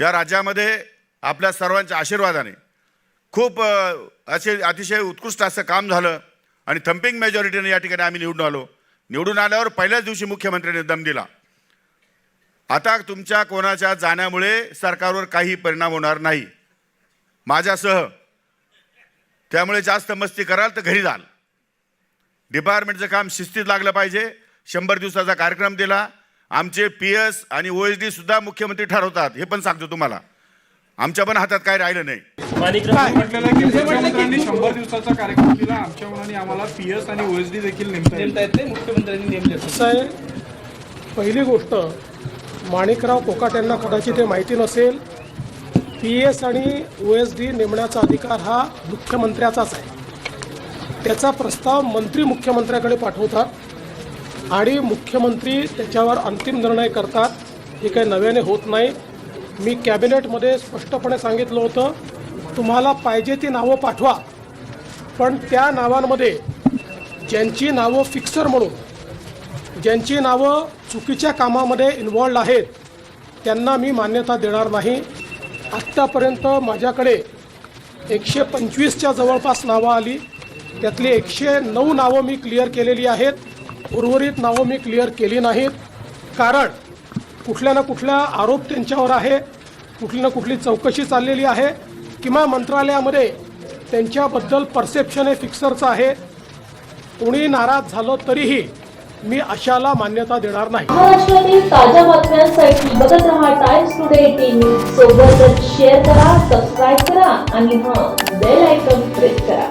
या राज्यामध्ये आपल्या सर्वांच्या आशीर्वादाने खूप असे अतिशय उत्कृष्ट असं काम झालं आणि थम्पिंग मेजॉरिटीने या ठिकाणी आम्ही निवडून आलो. निवडून आल्यावर पहिल्याच दिवशी मुख्यमंत्र्यांनी दम दिला. आता तुमच्या कोणाच्या जाण्यामुळे सरकारवर काही परिणाम होणार नाही. माझ्यासह. त्यामुळे जास्त मस्ती कराल तर घरी जाल. डिपार्टमेंटचं काम शिस्तीत लागलं पाहिजे. शंभर दिवसाचा कार्यक्रम दिला. आमचे पी एस आणि ओ एस डी सुद्धा मुख्यमंत्री ठरवतात हे पण सांगतो तुम्हाला. आमच्या पण हातात काय राहिलं नाही. शंभर दिवसाचा कार्यक्रम दिला. आमच्या मनाने आम्हाला पी एस आणि ओएसडी देखील नेमता येईल. नेमता येत नाही मुख्यमंत्र्यांनी नेमले आहे पहिली गोष्ट माणिकराव कोकाट यांना कदाचित हे माहिती नसेल पी एस आणि ओ एस डी नेमण्याचा अधिकार हा मुख्यमंत्र्याचाच आहे. त्याचा प्रस्ताव मंत्री मुख्यमंत्र्याकडे पाठवतात. आणि मुख्यमंत्री त्याच्यावर अंतिम निर्णय करतात. हे काही नव्याने होत नाही. मी कॅबिनेटमध्ये स्पष्टपणे सांगितलं होतं तुम्हाला पाहिजे ती नावं पाठवा. पण त्या नावांमध्ये ज्यांची नावं फिक्सर म्हणून ज्यांची नावं चुकीच्या कामामध्ये इन्वॉल्ड आहेत त्यांना मी मान्यता देणार नाही. आत्तापर्यंत माझ्याकडे एकशे पंचवीसच्या जवळपास नावं आली. त्यातली एकशे नऊ नावं मी क्लिअर केलेली आहेत. उर्वरित नावं मी क्लिअर केली नाहीत. कारण कुठल्या ना कुठला आरोप त्यांच्यावर आहे. कुठली ना कुठली चौकशी चाललेली आहे. किंवा मंत्रालयामध्ये त्यांच्याबद्दल परसेप्शन हे फिक्सरचं आहे. कोणी नाराज झालं तरीही मी अशाला मान्यता देणार नाही. महाराष्ट्रातील ताज्या बातम्यांसाठी बघत रहा टाइम्स टुडे टीव्ही सोबतच शेअर करा सबस्क्राईब करा आणि हां बेल आयकॉन प्रेस करा.